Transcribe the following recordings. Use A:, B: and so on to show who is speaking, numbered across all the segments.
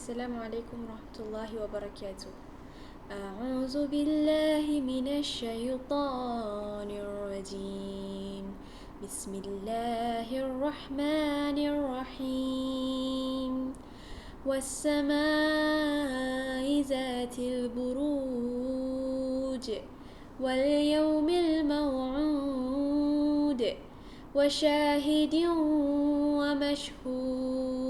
A: السلام عليكم ورحمة الله وبركاته. أعوذ بالله من الشيطان الرجيم. بسم الله الرحمن الرحيم. والسماء ذات البروج واليوم الموعود. وشاهد ومشهود.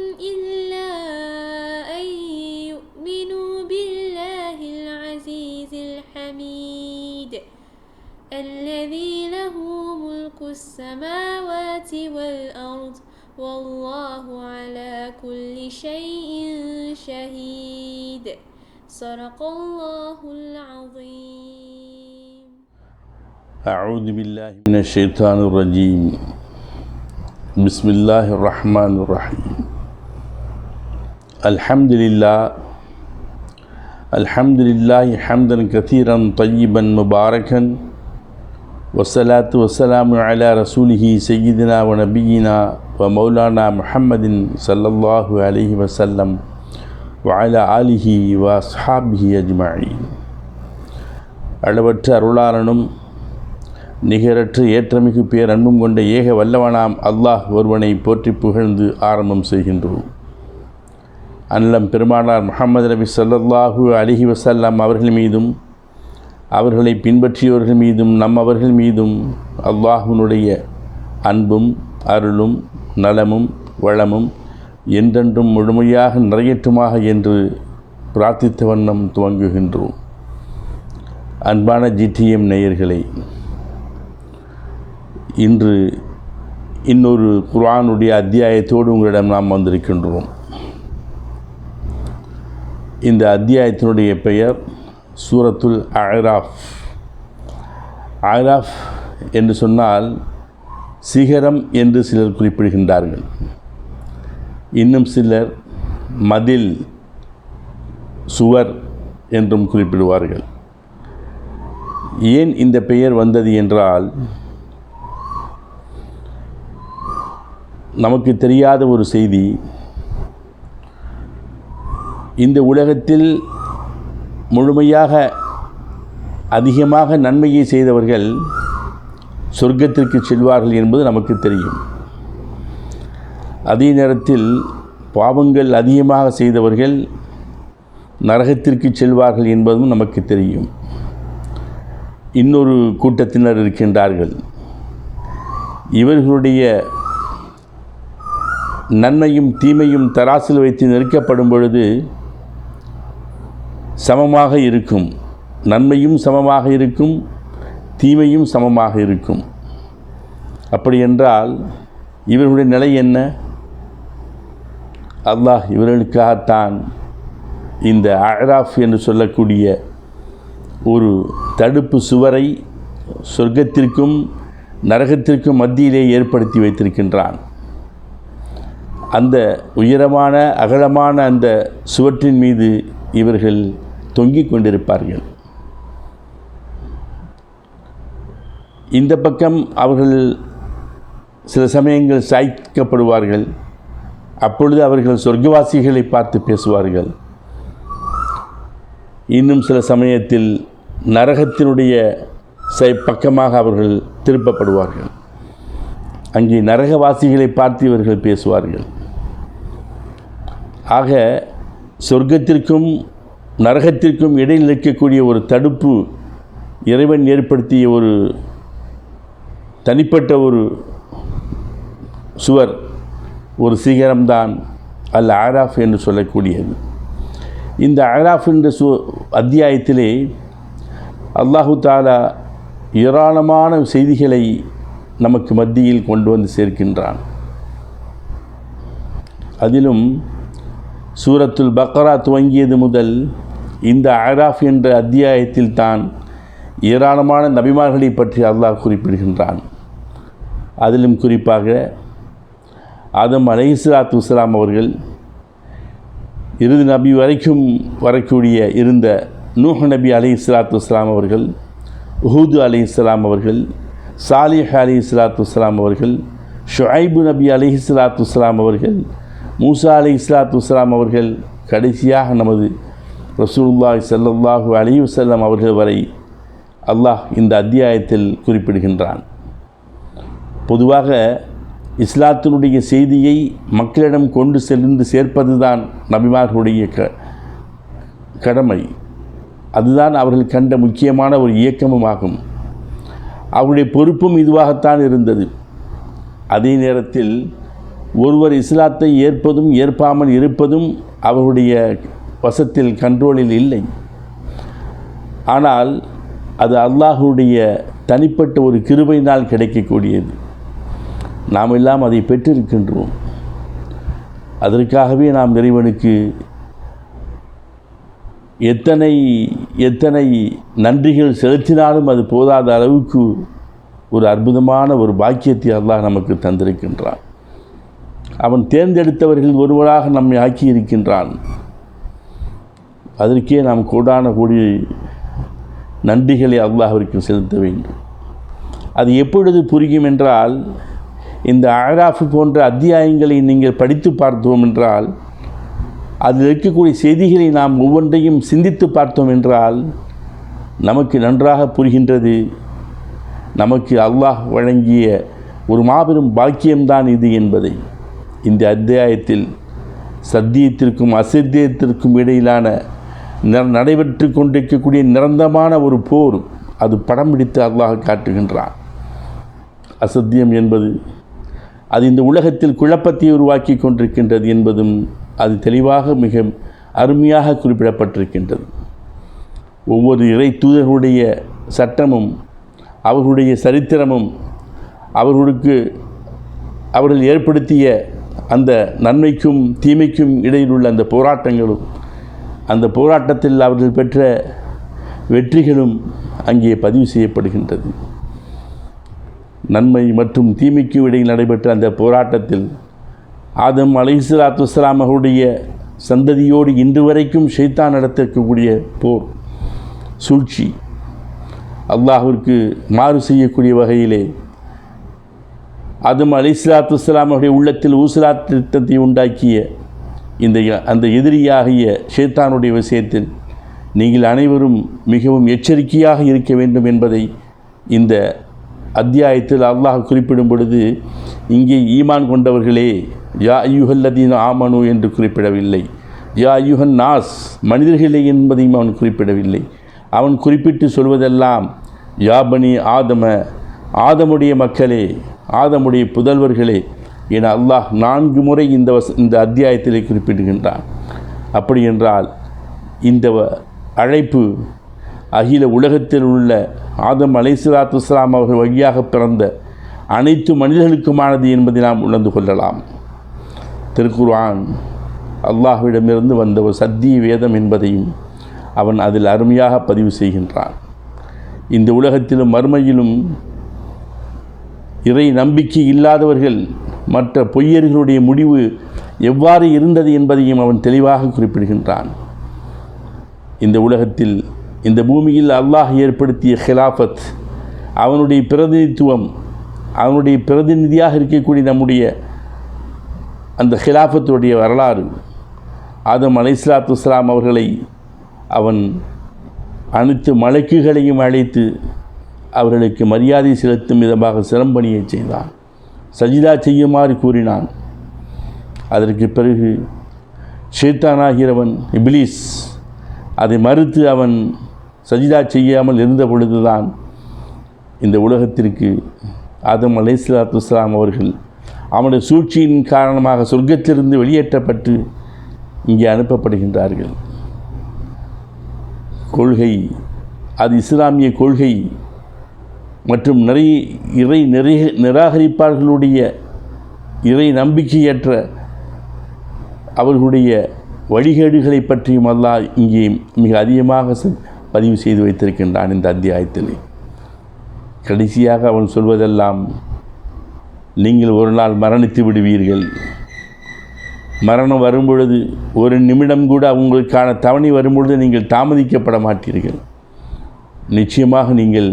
A: السماوات والأرض والله على كل شيء شهيد. صدق الله العظيم.
B: أعوذ بالله من الشيطان الرجيم. بسم الله الرحمن الرحيم. الحمد لله. الحمد لله حمدا كثيرا طيبا مباركا. வசலாத்து வசலாமு அலா ரசூலிஹி செய்யிதினா வ நபியினா வ மௌலானா முஹம்மதின் சல்லல்லாஹு அலிஹி வசல்லம் வாயிலா ஆலிஹி வ சஹாபிஹி அஜ்மாயி அளவற்ற அருளாளனும் நிகரற்று ஏற்றமிகு பேர் அன்பும் கொண்ட ஏக வல்லவனாம் அல்லாஹ் ஒருவனை போற்றி புகழ்ந்து ஆரம்பம் செய்கின்றோம். அன்லம் பெருமானார் முகமது நபி சொல்லல்லாஹு அலிஹி வசல்லாம் அவர்கள் மீதும் அவர்களை பின்பற்றியவர்கள் மீதும் நம் அவர்கள் மீதும் அல்லாஹுனுடைய அன்பும் அருளும் நலமும் வளமும் என்றென்றும் முழுமையாக நிறையற்றுமாக என்று பிரார்த்தித்த வண்ணம் துவங்குகின்றோம். அன்பான ஜிடிஎம் நேயர்களை இன்று இன்னொரு குரானுடைய அத்தியாயத்தோடு உங்களிடம் நாம் வந்திருக்கின்றோம். இந்த அத்தியாயத்தினுடைய பெயர் சூரத்துல் அராஃப் அராஃப் என்று சொன்னால் சிகரம் என்று சிலர் குறிப்பிடுகின்றார்கள். இன்னும் சிலர் மதில் சுவர் என்றும் குறிப்பிடுவார்கள். ஏன் இந்த பெயர் வந்தது என்றால் நமக்கு தெரியாத ஒரு செய்தி இந்த உலகத்தில் முழுமையாக அதிகமாக நன்மையை செய்தவர்கள் சொர்க்கத்திற்கு செல்வார்கள் என்பது நமக்கு தெரியும். அதே நேரத்தில் பாவங்கள் அதிகமாக செய்தவர்கள் நரகத்திற்கு செல்வார்கள் என்பதும் நமக்கு தெரியும். இன்னொரு கூட்டத்தினர் இருக்கின்றார்கள். இவர்களுடைய நன்மையும் தீமையும் தராசில் வைத்து நெருக்கப்படும் பொழுது சமமாக இருக்கும். நன்மையும் சமமாக இருக்கும். தீமையும் சமமாக இருக்கும். அப்படி என்றால் இவர்களுடைய நிலை என்ன? அல்லாஹ் இவர்களுக்காகத்தான் இந்த அராஃப் என்று சொல்லக்கூடிய ஒரு தடுப்பு சுவரை சொர்க்கத்திற்கும் நரகத்திற்கும் மத்தியிலே ஏற்படுத்தி வைத்திருக்கின்றான். அந்த உயரமான அகலமான அந்த சுவற்றின் மீது இவர்கள் தொங்கிக் கொண்டிருப்பார்கள் இந்த பக்கம் அவர்கள் சில சமயங்கள் சாய்க்கப்படுவார்கள். அப்பொழுது அவர்கள் சொர்க்கவாசிகளை பார்த்து பேசுவார்கள். இன்னும் சில சமயத்தில் நரகத்தினுடைய சை பக்கமாக அவர்கள் திருப்பப்படுவார்கள். அங்கே நரகவாசிகளை பார்த்து இவர்கள் பேசுவார்கள். ஆக சொர்க்கத்திற்கும் நரகத்திற்கும் இடையில் இருக்கக்கூடிய ஒரு தடுப்பு இறைவன் ஏற்படுத்திய ஒரு தனிப்பட்ட ஒரு சுவர் ஒரு சிகரம்தான் அல் ஆராஃப் என்று சொல்லக்கூடியது. இந்த ஆராஃப் என்ற சு அத்தியாயத்திலே அல்லாஹு தாலா ஏராளமான செய்திகளை நமக்கு மத்தியில் கொண்டு வந்து சேர்க்கின்றான். அதிலும் சூரத்துல் பக்ரா துவங்கியது முதல் இந்த ஆராஃப் என்ற அத்தியாயத்தில் தான் ஏராளமான நபிமார்களை பற்றி அல்லாஹ் குறிப்பிடுகின்றான். அதிலும் குறிப்பாக அதம் அலைஹிஸ்லாத்து இஸ்லாம் அவர்கள் இறுதி நபி வரைக்கும் வரக்கூடிய இருந்த நூஹ் நபி அலி இஸ்லாத்து இஸ்லாம் அவர்கள் உஹூது அலி இஸ்லாம் அவர்கள் சாலிஹ் அலி இஸ்லாத்து இஸ்லாம் அவர்கள் ஷுஐபு நபி அலி இஸ்லாத்து இஸ்லாம் அவர்கள் மூசா அலி இஸ்லாத்து இஸ்லாம் அவர்கள் கடைசியாக நமது ரசூலுல்லாஹி ஸல்லல்லாஹு அலைஹி செல்லம் அவர்கள் வரை அல்லாஹ் இந்த அத்தியாயத்தில் குறிப்பிடுகின்றான். பொதுவாக இஸ்லாத்தினுடைய செய்தியை மக்களிடம் கொண்டு சென்று சேர்ப்பதுதான் நபிமார்களுடைய க கடமை. அதுதான் அவர்கள் கண்ட முக்கியமான ஒரு இயக்கமும் ஆகும். அவருடைய பொறுப்பும் இதுவாகத்தான் இருந்தது. அதே நேரத்தில் ஒருவர் இஸ்லாத்தை ஏற்பதும் ஏற்பாமல் இருப்பதும் அவருடைய வசத்தில் கண்ட்ரோலில் இல்லை. ஆனால் அது அல்லாஹுடைய தனிப்பட்ட ஒரு கிருபையினால் கிடைக்கக்கூடியது. நாம் எல்லாம் அதை பெற்றிருக்கின்றோம். அதற்காகவே நாம் இறைவனுக்கு எத்தனை எத்தனை நன்றிகள் செலுத்தினாலும் அது போதாத அளவுக்கு ஒரு அற்புதமான ஒரு பாக்கியத்தை அல்லாஹ் நமக்கு தந்திருக்கின்றான். அவன் தேர்ந்தெடுத்தவர்கள் ஒருவராக நம்மை ஆக்கியிருக்கின்றான். அதற்கே நாம் கூடான கூடி நன்றிகளை அல்லாஹிற்கு செலுத்த வேண்டும். அது எப்பொழுது புரியும் என்றால் இந்த அழகாஃபு போன்ற அத்தியாயங்களை நீங்கள் படித்து பார்த்தோம் என்றால் அதில் இருக்கக்கூடிய செய்திகளை நாம் ஒவ்வொன்றையும் சிந்தித்து பார்த்தோம் என்றால் நமக்கு நன்றாக புரிகின்றது. நமக்கு அல்லாஹ் வழங்கிய ஒரு மாபெரும் பாக்கியம்தான் இது என்பதை. இந்த அத்தியாயத்தில் சத்தியத்திற்கும் அசத்தியத்திற்கும் இடையிலான நடைபெற்று கொண்டிருக்கக்கூடிய நிரந்தரமான ஒரு போர் அது படம் பிடித்து அல்லாஹ் காட்டுகின்றான். அசத்தியம் என்பது அது இந்த உலகத்தில் குழப்பத்தை உருவாக்கி கொண்டிருக்கின்றது என்பதும் அது தெளிவாக மிக அருமையாக குறிப்பிடப்பட்டிருக்கின்றது. ஒவ்வொரு இறை தூதர்களுடைய சட்டமும் அவர்களுடைய சரித்திரமும் அவர்களுக்கு அவர்கள் ஏற்படுத்திய அந்த நன்மைக்கும் தீமைக்கும் இடையில் உள்ள அந்த போராட்டங்களும் அந்த போராட்டத்தில் அவர்கள் பெற்ற வெற்றிகளும் அங்கே பதிவு செய்யப்படுகின்றது. நன்மை மற்றும் தீமைக்கு இடையில் நடைபெற்ற அந்த போராட்டத்தில் ஆதம் அலைஹிஸ்லாத்து வஸ்லாம் அவருடைய சந்ததியோடு இன்று வரைக்கும் ஷைத்தான் நடத்திருக்கக்கூடிய போர் சூழ்ச்சி அல்லாஹிற்கு மாறு செய்யக்கூடிய வகையிலே அதும் அலிஸ்லாத்து வஸ்லாம் அவருடைய உள்ளத்தில் ஊசலாத் திட்டத்தை உண்டாக்கிய இந்த அந்த எதிரியாகிய ஷேத்தானுடைய விஷயத்தில் நீங்கள் அனைவரும் மிகவும் எச்சரிக்கையாக இருக்க வேண்டும் என்பதை இந்த அத்தியாயத்தில் அல்லாஹ் குறிப்பிடும் பொழுது இங்கே ஈமான் கொண்டவர்களே யா ஐயுஹல்லதீன் ஆமனு என்று குறிப்பிடவில்லை. யா ஐயுஹன் நாஸ் மனிதர்களே என்பதையும் அவன் குறிப்பிடவில்லை. அவன் குறிப்பிட்டு சொல்வதெல்லாம் யாபனி ஆதம ஆதமுடைய மக்களே ஆதமுடைய புதல்வர்களே என அல்லாஹ் நான்கு முறை இந்த வச இந்த அத்தியாயத்திலே குறிப்பிடுகின்றான். அப்படி என்றால் இந்த அழைப்பு அகில உலகத்தில் உள்ள ஆதம் அலைசலாத்து இஸ்லாம் அவர்கள் வழியாக பிறந்த அனைத்து மனிதர்களுக்குமானது என்பதை நாம் உணர்ந்து கொள்ளலாம். திருக்குர்ஆன் அல்லாஹ்விடமிருந்து வந்த ஒரு சத்திய வேதம் என்பதையும் அவன் அதில் அருமையாக பதிவு செய்கின்றான். இந்த உலகத்திலும் மறுமையிலும் இறை நம்பிக்கை இல்லாதவர்கள் மற்ற பொய்யர்களுடைய முடிவு எவ்வாறு இருந்தது என்பதையும் அவன் தெளிவாக குறிப்பிடுகின்றான். இந்த உலகத்தில் இந்த பூமியில் அல்லாஹ் ஏற்படுத்திய ஹிலாஃபத் அவனுடைய பிரதிநிதித்துவம் அவனுடைய பிரதிநிதியாக இருக்கக்கூடிய நம்முடைய அந்த ஹிலாஃபத்துடைய வரலாறு ஆதம் அலைஸ்லாத்து வஸ்லாம் அவர்களை அவன் அனைத்து மலக்குகளையும் அழைத்து அவர்களுக்கு மரியாதை செலுத்தும் விதமாக சிரம்பணியை செய்தான் சஜிதா செய்யுமாறு கூறினான். அதற்கு பிறகு ஷேத்தானாகிறவன் இப்லீஸ் அதை மறுத்து அவன் சஜிதா செய்யாமல் இருந்த பொழுதுதான் இந்த உலகத்திற்கு ஆதம் அலைஸ்லாத்து இஸ்லாம் அவர்கள் அவனுடைய சூழ்ச்சியின் காரணமாக சொர்க்கத்திலிருந்து வெளியேற்றப்பட்டு இங்கே அனுப்பப்படுகின்றார்கள். கொள்கை அது இஸ்லாமிய கொள்கை. மற்றும் நிறைய இறை நிறை நிராகரிப்பாளர்களுடைய இறை நம்பிக்கையற்ற அவர்களுடைய வழிகேடுகளை பற்றியும் அல்லாஹ் இங்கே மிக அதிகமாக பதிவு செய்து வைத்திருக்கின்றான் இந்த அத்தியாயத்தில். கடைசியாக அவன் சொல்வதெல்லாம் நீங்கள் ஒரு நாள் மரணித்து விடுவீர்கள். மரணம் வரும்பொழுது ஒரு நிமிடம் கூட உங்களுக்கான தவணை வரும்பொழுது நீங்கள் தாமதிக்கப்பட மாட்டீர்கள். நிச்சயமாக நீங்கள்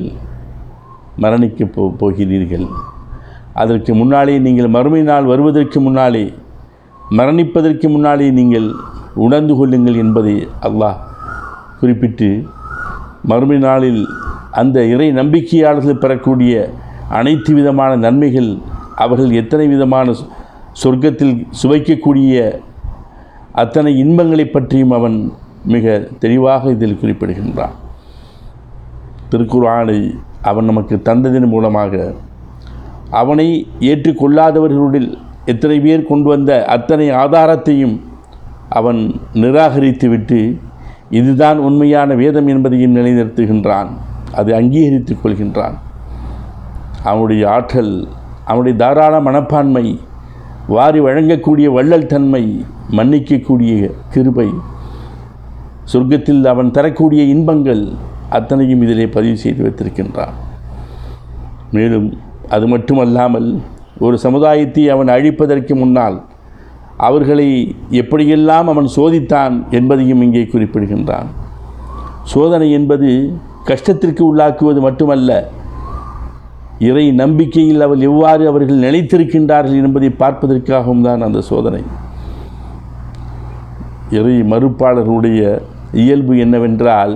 B: மரணிக்க போ போகிறீர்கள். அதற்கு முன்னாலே நீங்கள் மறுமை நாள் வருவதற்கு முன்னாலே மரணிப்பதற்கு முன்னாலே நீங்கள் உணர்ந்து கொள்ளுங்கள் என்பதை அல்லாஹ் குறிப்பிட்டு மறுமை நாளில் அந்த இறை நம்பிக்கையாளர்கள் பெறக்கூடிய அனைத்து விதமான நன்மைகள் அவர்கள் எத்தனை விதமான சொ- சொர்க்கத்தில் சுவைக்கக்கூடிய அத்தனை இன்பங்களை பற்றியும் அவன் மிக தெளிவாக இதில் குறிப்பிடுகின்றான். திருக்குறானை அவன் நமக்கு தந்ததன் மூலமாக. அவனை ஏற்றுக்கொள்ளாதவர்களுடன் எத்தனை பேர் கொண்டு வந்த அத்தனை ஆதாரத்தையும் அவன் நிராகரித்துவிட்டு இதுதான் உண்மையான வேதம் என்பதையும் நிலைநிறுத்துகின்றான். அதை அங்கீகரித்துக் கொள்கின்றான். அவனுடைய ஆற்றல் அவனுடைய தாராள மனப்பான்மை வாரி வழங்கக்கூடிய வள்ளல் தன்மை மன்னிக்கக்கூடிய கிருபை சொர்க்கத்தில் அவன் தரக்கூடிய இன்பங்கள் அத்தனையும் இதிலே பதிவு செய்து வைத்திருக்கின்றான். மேலும் அது மட்டுமல்லாமல் ஒரு சமுதாயத்தை அவன் அழிப்பதற்கு முன்னால் அவர்களை எப்படியெல்லாம் அவன் சோதித்தான் என்பதையும் இங்கே குறிப்பிடுகின்றான். சோதனை என்பது கஷ்டத்திற்கு உள்ளாக்குவது மட்டுமல்ல இறை நம்பிக்கையில் அவள் எவ்வாறு அவர்கள் நிலைத்திருக்கின்றார்கள் என்பதை பார்ப்பதற்காகவும் தான் அந்த சோதனை. இறை மறுப்பாளர்களுடைய இயல்பு என்னவென்றால்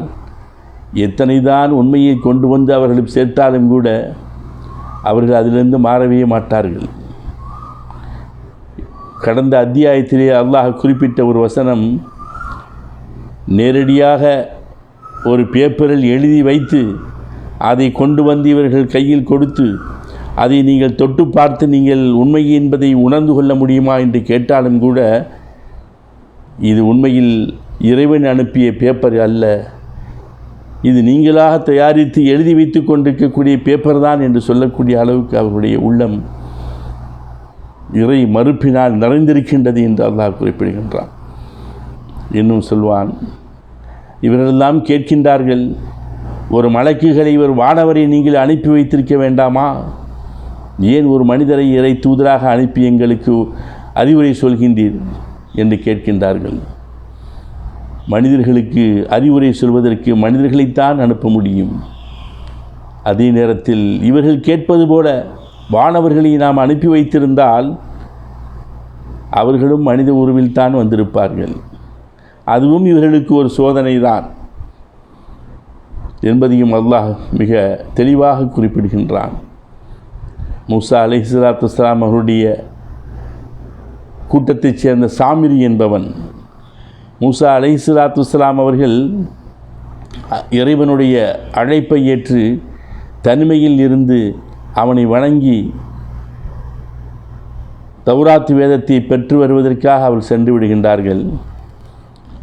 B: எத்தனைதான் உண்மையை கொண்டு வந்து அவர்களும் சேர்த்தாலும் கூட அவர்கள் அதிலிருந்து மாறவே மாட்டார்கள். கடந்த அத்தியாயத்திலே அல்லாஹ் குறிப்பிட்ட ஒரு வசனம் நேரடியாக ஒரு பேப்பரில் எழுதி வைத்து அதை கொண்டு வந்து இவர்கள் கையில் கொடுத்து அதை நீங்கள் தொட்டு பார்த்து நீங்கள் உண்மை என்பதை உணர்ந்து கொள்ள முடியுமா என்று கேட்டாலும் கூட இது உண்மையில் இறைவன் அனுப்பிய பேப்பர் அல்ல. இது நீங்களாக தயாரித்து எழுதி வைத்து கொண்டிருக்கக்கூடிய பேப்பர் தான் என்று சொல்லக்கூடிய அளவுக்கு அவருடைய உள்ளம் இறை மறுப்பினால் நிறைந்திருக்கின்றது என்று அல்லாஹ் குறிப்பிடுகின்றான். இன்னும் சொல்வான் இவரெல்லாம் கேட்கின்றார்கள் ஒரு மலக்குகளை இவர் வானவரை நீங்கள் அனுப்பி வைத்திருக்க வேண்டாமா? ஏன் ஒரு மனிதரை இறை தூதராக அனுப்பி எங்களுக்கு அறிவுரை சொல்கின்றீர்? என்று கேட்கின்றார்கள். மனிதர்களுக்கு அறிவுரை சொல்வதற்கு மனிதர்களைத்தான் அனுப்ப முடியும். அதே நேரத்தில் இவர்கள் கேட்பது போல வானவர்களை நாம் அனுப்பி வைத்திருந்தால் அவர்களும் மனித உருவில் தான் வந்திருப்பார்கள். அதுவும் இவர்களுக்கு ஒரு சோதனை தான் என்பதையும் அல்லாஹ் மிக தெளிவாக குறிப்பிடுகின்றான். மூசா அலைஹிஸ்ஸலாத்து வஸ்ஸலாம் அவருடைய கூட்டத்தைச் சேர்ந்த சாமிரி என்பவன் மூசா அலைஹிஸ்ஸலாத்து இஸ்லாம் அவர்கள் இறைவனுடைய அழைப்பை ஏற்று தனிமையில் இருந்து அவனை வணங்கி தௌராத் வேதத்தை பெற்று வருவதற்காக அவர் சென்று விடுகின்றார்கள்.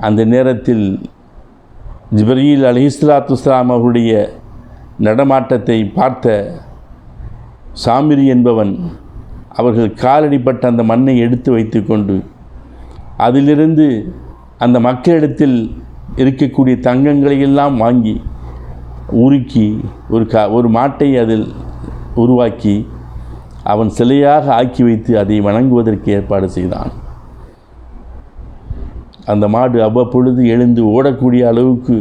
B: அந்த நேரத்தில் ஜிப்ரீல் அலிஹிஸ்லாத்து இஸ்லாம் அவருடைய நடமாட்டத்தை பார்த்த சாமிரி என்பவன் அவர்கள் காலடிப்பட்ட அந்த மண்ணை எடுத்து வைத்துக்கொண்டு அதிலிருந்து அந்த மக்களிடத்தில் இருக்கக்கூடிய தங்கங்களை எல்லாம் வாங்கி உருக்கி ஒரு க ஒரு மாட்டை அதில் உருவாக்கி அவன் சிலையாக ஆக்கி வைத்து அதை வணங்குவதற்கு ஏற்பாடு செய்தான். அந்த மாடு அவ்வப்பொழுது எழுந்து ஓடக்கூடிய அளவுக்கு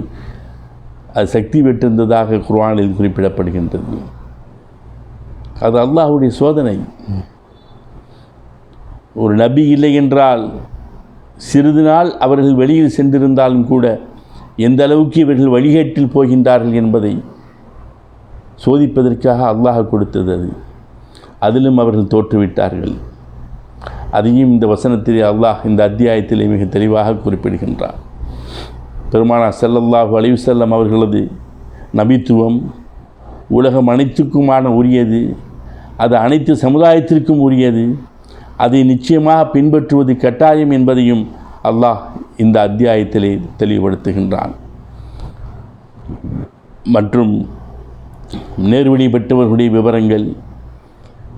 B: அது சக்தி பெற்றிருந்ததாக குர்ஆனில் குறிப்பிடப்படுகின்றது. அது அல்லாஹுடைய சோதனை. ஒரு நபி இல்லை என்றால் சிறிது நாள் அவர்கள் வெளியில் சென்றிருந்தாலும் கூட எந்த அளவுக்கு இவர்கள் வழிகேட்டில் போகின்றார்கள் என்பதை சோதிப்பதற்காக அல்லாஹ் கொடுத்தது அது. அதிலும் அவர்கள் தோற்றுவிட்டார்கள். அதையும் இந்த வசனத்திலே அல்லாஹ் இந்த அத்தியாயத்திலே மிக தெளிவாக குறிப்பிடுகின்றார். பெருமானா செல்லல்லாஹு அலைஹி வஸல்லம் அவர்களது நபித்துவம் உலகம் அனைத்துக்குமான உரியது அது அனைத்து சமுதாயத்திற்கும் உரியது அதை நிச்சயமாக பின்பற்றுவது கட்டாயம் என்பதையும் அல்லாஹ் இந்த அத்தியாயத்திலே தெளிவுபடுத்துகின்றான். மற்றும் நேர்வழி பெற்றவர்களுடைய விவரங்கள்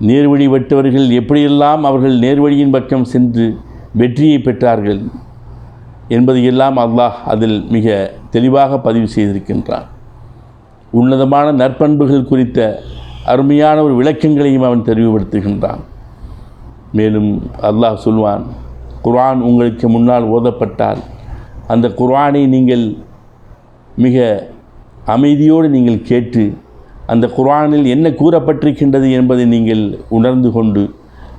B: நேர்வழி பெற்றவர்கள் எப்படியெல்லாம் அவர்கள் நேர்வழியின் பக்கம் சென்று வெற்றியை பெற்றார்கள் என்பதையெல்லாம் அல்லாஹ் அதில் மிக தெளிவாக பதிவு செய்திருக்கின்றான். உன்னதமான நற்பண்புகள் குறித்த அருமையான ஒரு விளக்கங்களையும் அவன் தெளிவுபடுத்துகின்றான். மேலும் அல்லாஹ் சொல்வான் குர்ஆன் உங்களுக்கு முன்னால் ஓதப்பட்டால் அந்த குர்ஆனை நீங்கள் மிக அமைதியோடு நீங்கள் கேட்டு அந்த குர்ஆனில் என்ன கூறப்பட்டிருக்கின்றது என்பதை நீங்கள் உணர்ந்து கொண்டு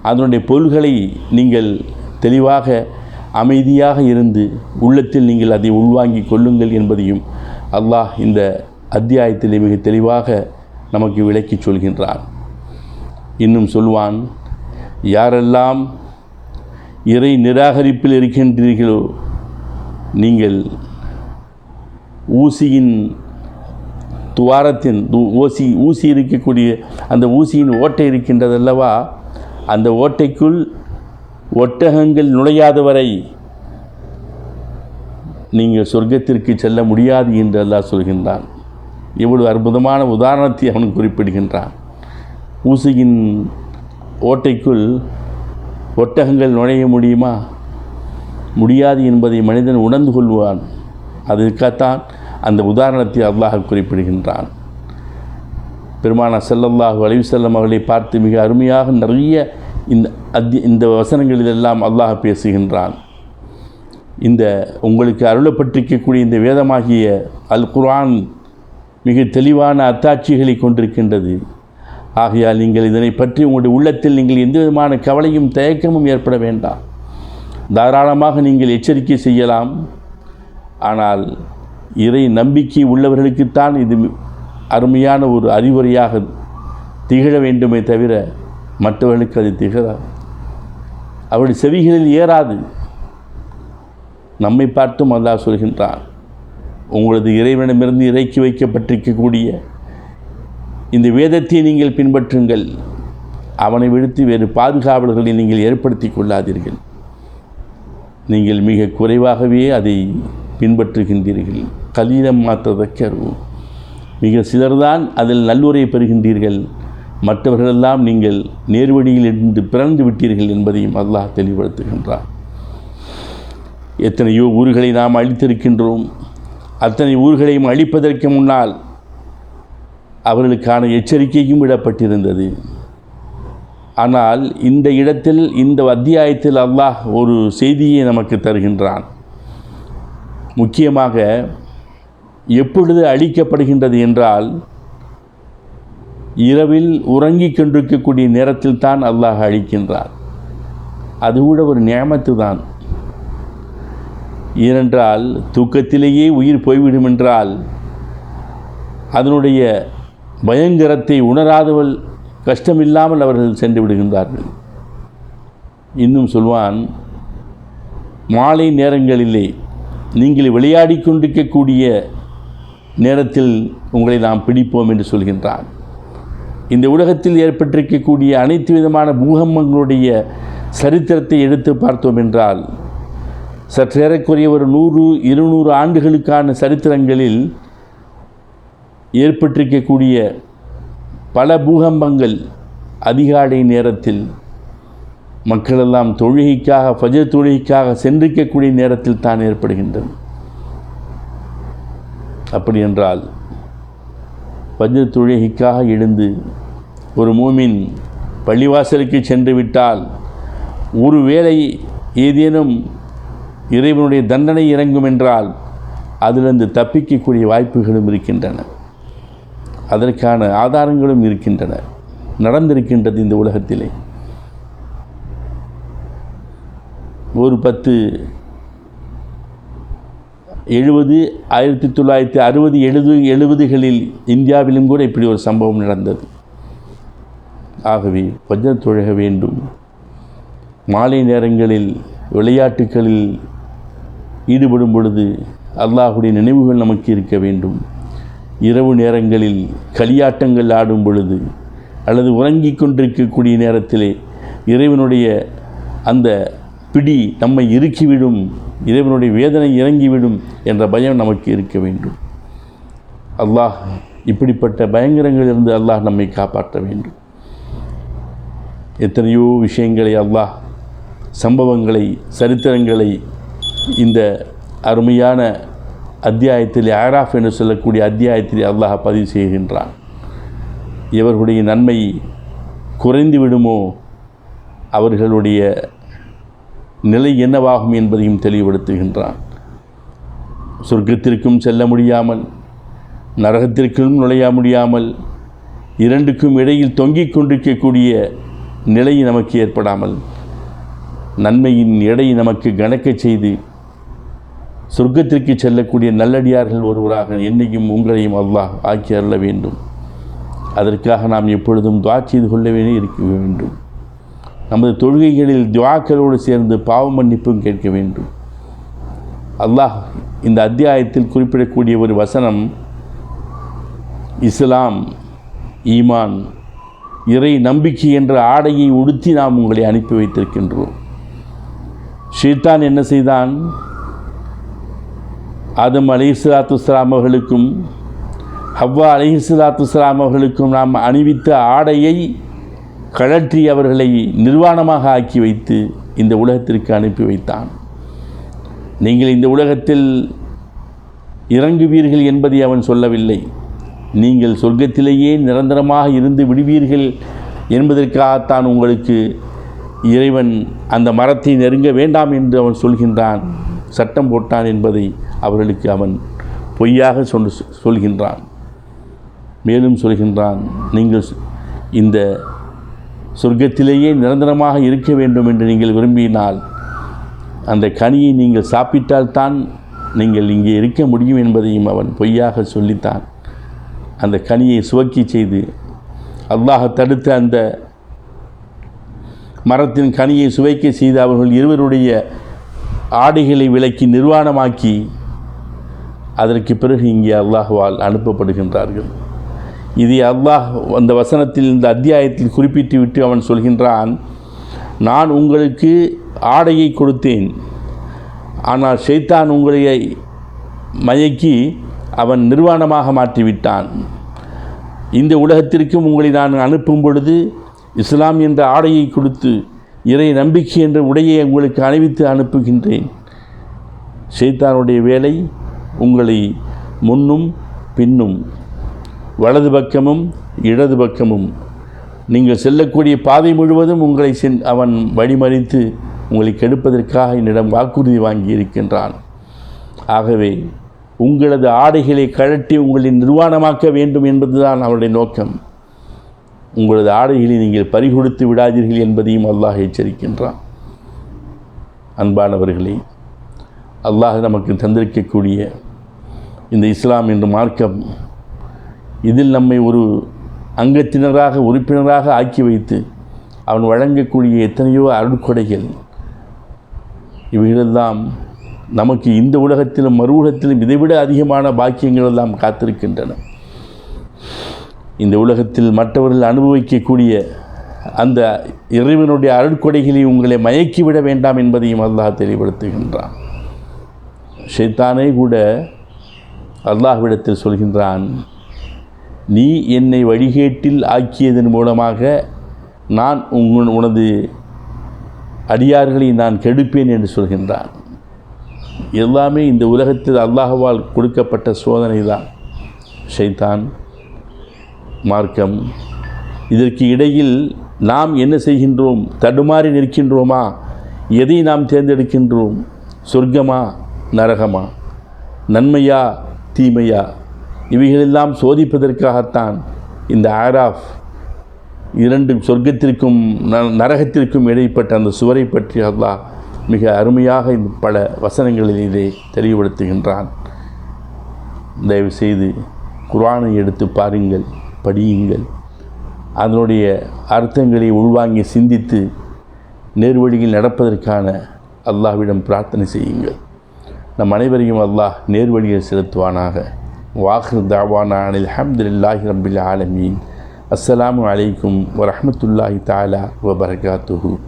B: அதனுடைய பொருள்களை நீங்கள் தெளிவாக அமைதியாக இருந்து உள்ளத்தில் நீங்கள் அதை உள்வாங்கிக் கொள்ளுங்கள் என்பதையும் அல்லாஹ் இந்த அத்தியாயத்திலே மிக தெளிவாக நமக்கு விளக்கிச் சொல்கின்றான். இன்னும் சொல்வான் யாரெல்லாம் இறை நிராகரிப்பில் இருக்கின்றீர்களோ நீங்கள் ஊசியின் துவாரத்தின் து- ஊசி ஊசி இருக்கக்கூடிய அந்த ஊசியின் ஓட்டை இருக்கின்றதல்லவா? அந்த ஓட்டைக்குள் ஒட்டகங்கள் நுழையாத வரை நீங்கள் சொர்க்கத்திற்கு செல்ல முடியாது என்று அல்லாஹ் சொல்கின்றான். இவ்வளவு அற்புதமான உதாரணத்தை அவன் குறிப்பிடுகின்றான். ஊசியின் ஓட்டைக்குள் ஒட்டகங்கள் நுழைய முடியுமா? முடியாது என்பதை மனிதன் உணர்ந்து கொள்வான். அதற்காகத்தான் அந்த உதாரணத்தை அல்லாஹ் குறிப்பிடுகின்றான். பெருமானா செல்லல்லாஹு அலிவுசல்லம் அவர்களை பார்த்து மிக அருமையாக நிறைய இந்த அத்தி இந்த வசனங்களிலெல்லாம் அல்லாஹ் பேசுகின்றான். இந்த உங்களுக்கு அருளப்பட்டிருக்கக்கூடிய இந்த வேதமாகிய அல் குர்ஆன் மிக தெளிவான அத்தாட்சிகளை கொண்டிருக்கின்றது. ஆகையால் நீங்கள் இதனை பற்றி உங்களுடைய உள்ளத்தில் நீங்கள் எந்த விதமான கவலையும் தயக்கமும் ஏற்பட வேண்டாம். தாராளமாக நீங்கள் எச்சரிக்கை செய்யலாம். ஆனால் இறை நம்பிக்கை உள்ளவர்களுக்குத்தான் இது அருமையான ஒரு அறிவுரையாக திகழ வேண்டுமே தவிர மற்றவர்களுக்கு அது திகழாது. அவருடைய செவிகளில் ஏறாது. நம்மை பார்த்தும் அல்லாஹ் சொல்கின்றான் உங்களது இறைவனிடமிருந்து இறக்கி வைக்கப்பட்டிருக்கக்கூடிய இந்த வேதத்தை நீங்கள் பின்பற்றுங்கள். அவனை விடுத்து வேறு பாதுகாவலர்களை நீங்கள் ஏற்படுத்தி கொள்ளாதீர்கள். நீங்கள் மிக குறைவாகவே அதை பின்பற்றுகின்றீர்கள். கலீலம் மாற்றதக்கரு மிக சிலர்தான் அதில் நல்லுரை பெறுகின்றீர்கள். மற்றவர்களெல்லாம் நீங்கள் நேர்வழியில் இருந்து பிறந்து விட்டீர்கள் என்பதையும் அல்லாஹ் தெளிவுபடுத்துகின்றார் எத்தனையோ ஊர்களை நாம் அழித்திருக்கின்றோம். அத்தனை ஊர்களையும் அழிப்பதற்கு முன்னால் அவர்களுக்கான எச்சரிக்கையும் விடப்பட்டிருந்தது. ஆனால் இந்த இடத்தில் இந்த அத்தியாயத்தில் அல்லாஹ் ஒரு செய்தியை நமக்கு தருகின்றான். முக்கியமாக எப்பொழுது அழிக்கப்படுகின்றது என்றால் இரவில் உறங்கிக் கொண்டிருக்கக்கூடிய நேரத்தில் தான் அல்லாஹ் அழிக்கின்றார். அது கூட ஒரு நியமத்து தான். ஏனென்றால் தூக்கத்திலேயே உயிர் போய்விடும் என்றால் அதனுடைய பயங்கரத்தை உணராதவள் கஷ்டமில்லாமல் அவர்கள் சென்று விடுகின்றார்கள். இன்னும் சொல்வான் மாலை நேரங்களிலே நீங்கள் விளையாடி கொண்டிருக்கக்கூடிய நேரத்தில் உங்களை நாம் பிடிப்போம் என்று சொல்கின்றான். இந்த உலகத்தில் ஏற்பட்டிருக்கக்கூடிய அனைத்து விதமான பூகம்பங்களுடைய சரித்திரத்தை எடுத்து பார்த்தோம் என்றால் சற்றேறக்குறைய ஒரு நூறு இருநூறு ஆண்டுகளுக்கான சரித்திரங்களில் ஏற்பட்டிருக்கக்கூடிய பல பூகம்பங்கள் அதிகாலை நேரத்தில் மக்களெல்லாம் தொழுகைக்காக ஃபஜர் தொழுகைக்காக சென்றிருக்கக்கூடிய நேரத்தில் தான் ஏற்படுகின்றன. அப்படி என்றால் ஃபஜர் தொழுகைக்காக எழுந்து ஒரு மூமின் பள்ளிவாசலுக்கு சென்று விட்டால் ஒருவேளை ஏதேனும் இறைவனுடைய தண்டனை இறங்கும் என்றால் அதிலிருந்து தப்பிக்கக்கூடிய வாய்ப்புகளும் இருக்கின்றன. அதற்கான ஆதாரங்களும் இருக்கின்றன நடந்திருக்கின்றது இந்த உலகத்திலே. ஒரு பத்து எழுபது ஆயிரத்தி தொள்ளாயிரத்தி அறுபது எழுபது எழுபதுகளில் இந்தியாவிலும் கூட இப்படி ஒரு சம்பவம் நடந்தது. ஆகவே பஜ்ர தொழக வேண்டும். மாலை நேரங்களில் விளையாட்டுகளில் ஈடுபடும் பொழுது அல்லாஹுடைய நினைவுகள் நமக்கு இருக்க வேண்டும். இரவு நேரங்களில் களியாட்டங்கள் ஆடும் பொழுது அல்லது உறங்கிக் கொண்டிருக்கக்கூடிய நேரத்திலே இறைவனுடைய அந்த பிடி நம்மை இறுக்கிவிடும் இறைவனுடைய வேதனை இறங்கிவிடும் என்ற பயம் நமக்கு இருக்க வேண்டும். அல்லாஹ் இப்படிப்பட்ட பயங்கரங்களிலிருந்து அல்லாஹ் நம்மை காப்பாற்ற வேண்டும். எத்தனையோ விஷயங்களை அல்லாஹ் சம்பவங்களை சரித்திரங்களை இந்த அருமையான அத்தியாயத்தில் ஆராஃப் என்று சொல்லக்கூடிய அத்தியாயத்தில் அல்லாஹ் பதிவு செய்கின்றான். இவர்களுடைய நன்மை குறைந்து விடுமோ? அவர்களுடைய நிலை என்னவாகும் என்பதையும் தெளிவுபடுத்துகின்றான். சொர்க்கத்திற்கும் செல்ல முடியாமல் நரகத்திற்கும் நுழைய முடியாமல் இரண்டுக்கும் இடையில் தொங்கிக் கொண்டிருக்கக்கூடிய நிலை நமக்கு ஏற்படாமல் நன்மையின் எடை நமக்கு கணக்கச் செய்து சொர்க்கத்திற்கு செல்லக்கூடிய நல்லடியார்கள் ஒருவராக என்னையும் உங்களையும் அல்லாஹ் ஆக்கி அருள வேண்டும். அதற்காக நாம் எப்பொழுதும் துவா செய்து கொள்ளவே இருக்க வேண்டும். நமது தொழுகைகளில் துவாக்களோடு சேர்ந்து பாவ மன்னிப்பும் கேட்க வேண்டும். அல்லாஹ் இந்த அத்தியாயத்தில் குறிப்பிடக்கூடிய ஒரு வசனம் இஸ்லாம் ஈமான் இறை நம்பிக்கை என்ற ஆடையை உடுத்தி நாம் உங்களை அனுப்பி வைத்திருக்கின்றோம். ஷீத்தான் என்ன செய்தான்? ஆதம் அலிஹலாத்து இஸ்லாம் அவர்களுக்கும் ஹவ்வா அலிஹலாத்து இஸ்லாம் அவர்களுக்கும் நாம் அணிவித்த ஆடையை கழற்றி அவர்களை நிர்வாணமாக ஆக்கி வைத்து இந்த உலகத்திற்கு அனுப்பி வைத்தான். நீங்கள் இந்த உலகத்தில் இறங்குவீர்கள் என்பதை அவன் சொல்லவில்லை. நீங்கள் சொர்க்கத்திலேயே நிரந்தரமாக இருந்து விடுவீர்கள் என்பதற்காகத்தான் உங்களுக்கு இறைவன் அந்த மரத்தை நெருங்க வேண்டாம் என்று அவன் சொல்கின்றான். சட்டம் போட்டான் என்பதை அவர்களுக்கு அவன் பொய்யாக சொல் சொல்கின்றான். மேலும் சொல்கின்றான் நீங்கள் இந்த சொர்க்கத்திலேயே நிரந்தரமாக இருக்க வேண்டும் என்று நீங்கள் விரும்பினால் அந்த கனியை நீங்கள் சாப்பிட்டால்தான் நீங்கள் இங்கே இருக்க முடியும் என்பதையும் அவன் பொய்யாக சொல்லித்தான். அந்த கனியை சுவக்கி செய்து அல்லாஹ் தடுத்த அந்த மரத்தின் கனியை சுவைக்க செய்து அவர்கள் இருவருடைய ஆடைகளை விலக்கி நிர்வாணமாக்கி அதற்கு பிறகு இங்கே அல்லாஹ்வால் அனுப்பப்படுகின்றார்கள். இது அல்லாஹ் அந்த வசனத்தில் இந்த அத்தியாயத்தில் குறிப்பிட்டு விட்டு அவன் சொல்கின்றான் நான் உங்களுக்கு ஆடையை கொடுத்தேன். ஆனால் ஷைத்தான் உங்களை மயக்கி அவன் நிர்வாணமாக மாற்றிவிட்டான். இந்த உலகத்திற்கும் உங்களை நான் அனுப்பும் பொழுது இஸ்லாம் என்ற ஆடையை கொடுத்து இறை நம்பிக்கை என்ற உடையை உங்களுக்கு அணிவித்து அனுப்புகின்றேன். ஷைத்தானுடைய வேலை உங்களை முன்னும் பின்னும் வலது பக்கமும் இடது பக்கமும் நீங்கள் செல்லக்கூடிய பாதை முழுவதும் உங்களை சென் அவன் வழிமறித்து உங்களை கெடுப்பதற்காக என்னிடம் வாக்குறுதி வாங்கி இருக்கின்றான் ஆகவே உங்களது ஆடைகளை கழட்டி உங்களை நிர்வாணமாக்க வேண்டும் என்பதுதான் அவருடைய நோக்கம். உங்களது ஆடைகளை நீங்கள் பறிகொடுத்து விடாதீர்கள் என்பதையும் அல்லாஹ் எச்சரிக்கின்றான். அன்பானவர்களே அல்லாஹ் நமக்கு தந்திருக்கக்கூடிய இந்த இஸ்லாம் என்ற மார்க்கம் இதில் நம்மை ஒரு அங்கத்தினராக உறுப்பினராக ஆக்கி வைத்து அவன் வழங்கக்கூடிய எத்தனையோ அருட்கொடைகள் இவைகளெல்லாம் நமக்கு இந்த உலகத்திலும் மறு உலகத்திலும் இதைவிட அதிகமான பாக்கியங்கள் எல்லாம் காத்திருக்கின்றன. இந்த உலகத்தில் மற்றவர்கள் அனுபவிக்கக்கூடிய அந்த இறைவனுடைய அருட்கொடைகளை உங்களை மயக்கிவிட வேண்டாம் என்பதையும் அல்லாஹ் தெளிவுபடுத்துகின்றான். ஷைத்தானே கூட அல்லாஹ்விடத்தில் சொல்கின்றான் நீ என்னை வழிகேட்டில் ஆக்கியதன் மூலமாக நான் உங்கள் உனது அடியார்களை நான் கெடுப்பேன் என்று சொல்கின்றான். எல்லாமே இந்த உலகத்தில் அல்லாஹ்வால் கொடுக்கப்பட்ட சோதனை தான் ஷைத்தான் மார்க்கம் இதற்கு இடையில் நாம் என்ன செய்கின்றோம்? தடுமாறி நிற்கின்றோமா? எதை நாம் தேர்ந்தெடுக்கின்றோம்? சொர்க்கமா? நரகமா? நன்மையா? தீமையா? இவைகளெல்லாம் சோதிப்பதற்காகத்தான் இந்த ஆராஃப் இரண்டு சொர்க்கத்திற்கும் ந- நரகத்திற்கும் இடைப்பட்ட அந்த சுவரை பற்றி அல்லாஹ் மிக அருமையாக இந்த பல வசனங்களில் இதை தெளிவுபடுத்துகின்றான். தயவுசெய்து குரானை குர்ஆனை எடுத்து பாருங்கள் படியுங்கள். அதனுடைய அர்த்தங்களை உள்வாங்கி சிந்தித்து நேர்வழியில் நடப்பதற்கான அல்லாஹ்விடம் பிரார்த்தனை செய்யுங்கள். நம் அனைவரையும் அல்லாஹ் நேர்வழியில் செலுத்துவானாக. வாஹிர் தாவானா அனில் அஹமதுல்லாஹி ரபில் ஆலமீன். அஸ்ஸலாமு அலைக்கும் வரமத்துல்லாஹி தாலா வபர்காத்துஹூ.